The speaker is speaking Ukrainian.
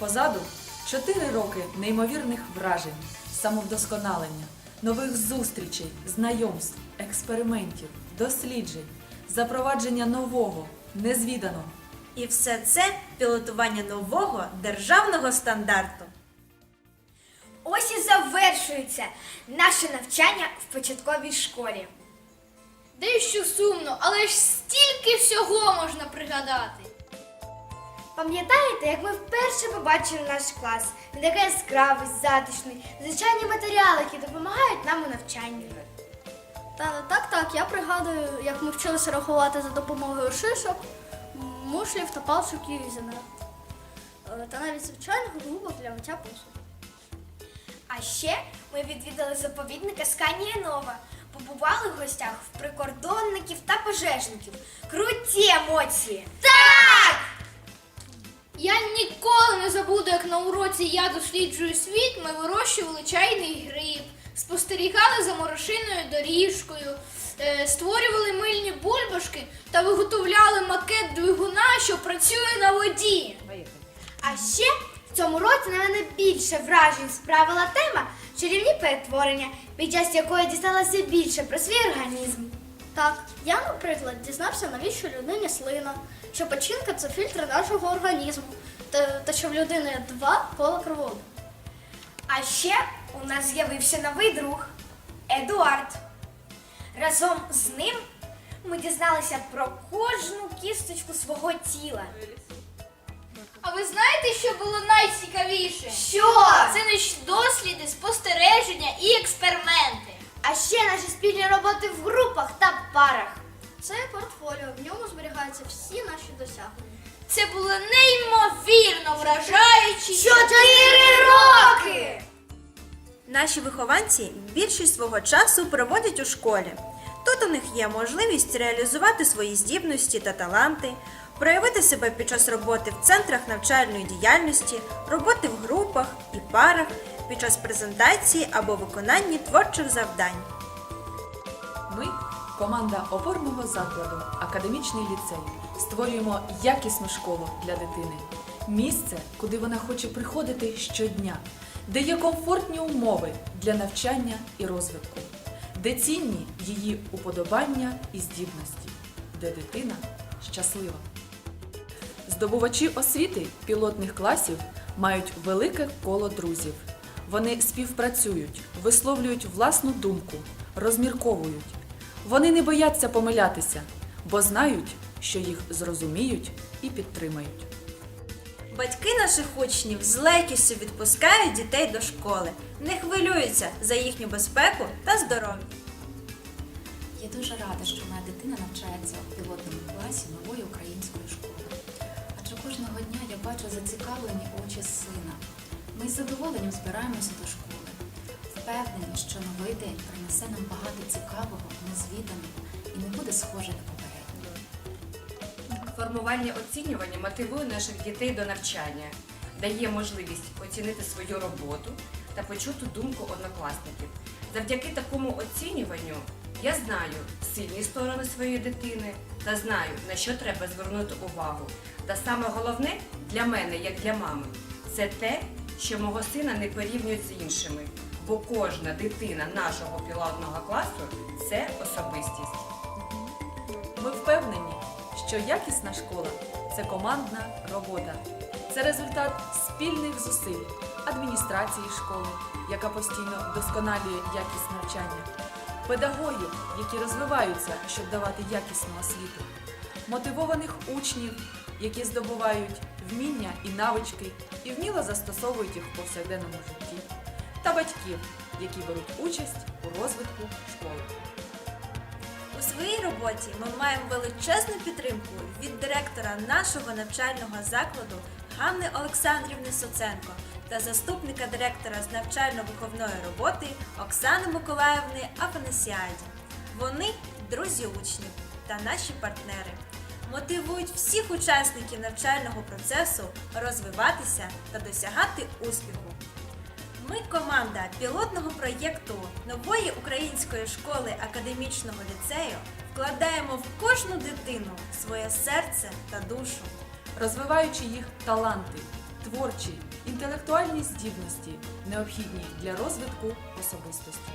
Позаду чотири роки неймовірних вражень, самовдосконалення, нових зустрічей, знайомств, експериментів, досліджень, запровадження нового, незвіданого. І все це пілотування нового державного стандарту. Ось і завершується наше навчання в початковій школі. Дещо сумно, але ж стільки всього можна пригадати. Пам'ятаєте, як ми вперше побачили наш клас? Він такий яскравий, затишний, звичайні матеріали, які допомагають нам у навчанні. Та так, так, я пригадую, як ми вчилися рахувати за допомогою шишок, мушлів та палшок Юзена. Е, Та навіть звичайних губок для миття посуду. А ще ми відвідали заповідника Сканія Нова, побували в гостях в прикордонників та пожежників. Круті емоції! Я ніколи не забуду, як на уроці я досліджую світ, ми вирощували чайний гриб, спостерігали за морошиною доріжкою, е, створювали мильні бульбашки та виготовляли макет двигуна, що працює на воді. А ще в цьому році на мене більше вражень справила тема чарівні перетворення, під час якої дісталося більше про свій організм. Так, я, наприклад, дізнався, навіщо людині слина, що печінка це фільтр нашого організму, та, та що в людини два кола кроводу. А ще у нас з'явився новий друг Едуард. Разом з ним ми дізналися про кожну кісточку свого тіла. А ви знаєте, що було найцікавіше? Що? Це наші досліди, спостереження і експерименти. А ще наші спільні роботи в групах та парах. Це портфоліо, в ньому зберігаються всі наші досягнення. Це було неймовірно вражаючі. Чотири роки! Наші вихованці більшість свого часу проводять у школі. Тут у них є можливість реалізувати свої здібності та таланти, проявити себе під час роботи в центрах навчальної діяльності, роботи в групах і парах, під час презентації або виконання творчих завдань. Ми, команда опорного закладу Академічний ліцей, створюємо якісну школу для дитини. Місце, куди вона хоче приходити щодня, де є комфортні умови для навчання і розвитку, де цінні її уподобання і здібності, де дитина щаслива. Здобувачі освіти пілотних класів мають велике коло друзів. Вони співпрацюють, висловлюють власну думку, розмірковують. Вони не бояться помилятися, бо знають, що їх зрозуміють і підтримають. Батьки наших учнів з легкістю відпускають дітей до школи, не хвилюються за їхню безпеку та здоров'я. Я дуже рада, що моя дитина навчається у пілотному класі нової української школи. Адже кожного дня я бачу зацікавлені очі сина. Ми з задоволенням збираємося до школи. Впевнені, що новий день принесе нам багато цікавого, незвіданого і не буде схожий на попередній. Формування оцінювання мотивує наших дітей до навчання, дає можливість оцінити свою роботу та почути думку однокласників. Завдяки такому оцінюванню я знаю сильні сторони своєї дитини та знаю, на що треба звернути увагу. Та саме головне для мене, як для мами, це те, що мого сина не порівнюють з іншими, бо кожна дитина нашого пілотного класу це особистість. Ми впевнені, що якісна школа це командна робота, це результат спільних зусиль адміністрації школи, яка постійно вдосконалює якість навчання, педагогів, які розвиваються, щоб давати якісну освіту, мотивованих учнів, які здобувають вміння і навички і вміло застосовують їх в повсякденному житті, та батьків, які беруть участь у розвитку школи. У своїй роботі ми маємо величезну підтримку від директора нашого навчального закладу Ганни Олександрівни Соценко та заступника директора з навчально-виховної роботи Оксани Миколаївни Афанасіаді. Вони друзі учнів та наші партнери. Мотивують всіх учасників навчального процесу розвиватися та досягати успіху. Ми команда пілотного проєкту нової української школи академічного ліцею вкладаємо в кожну дитину своє серце та душу. розвиваючи їх таланти, творчі інтелектуальні здібності, необхідні для розвитку особистості.